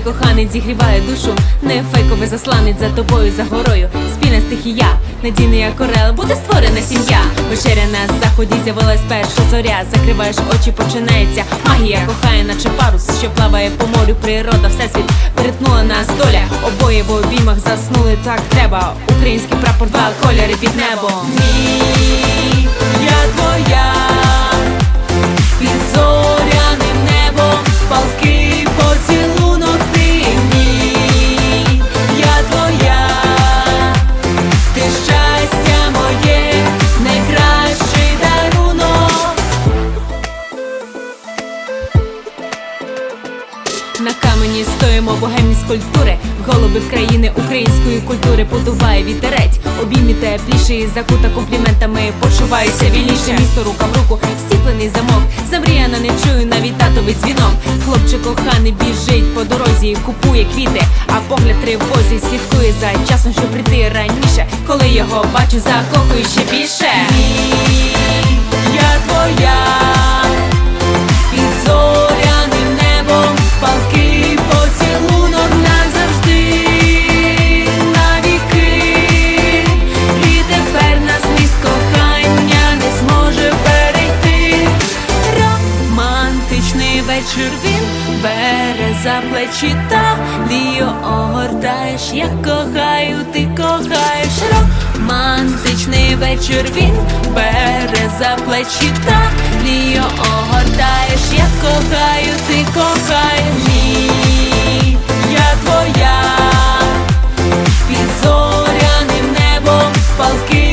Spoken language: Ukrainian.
коханець зігріває душу, не фейковий засланець за тобою, за горою. Спільна стихія, надійний як орел, буде створена сім'я. Вечеря на заході з'явилась перша зоря. Закриваєш очі, починається магія, кохає, наче парус, що плаває по морю. Природа, всесвіт перетнула нас доля. Обоє в обіймах заснули так треба. Український прапор, два кольори під небом. Ні, я твоя На камені стоїмо богемні скульптури, голуби в країни української культури подуває вітерець, обіймі тепліше закута компліментами. Почуваюся вільніше, місто рука в руку, стіплений замок. Замріяна не чую навіть татовий дзвінок. Хлопчик коханий біжить по дорозі, купує квіти, а погляд тривозі слідкує за часом, щоб прийти раніше. Коли його бачу, закохую ще більше. вечір він бере за плечі та ліо огортаєш, я кохаю, ти кохаєш романтичний вечір він бере за плечі та ліо огортаєш, я кохаю, ти кохаєш Ні, я твоя, під зоряним небом палки.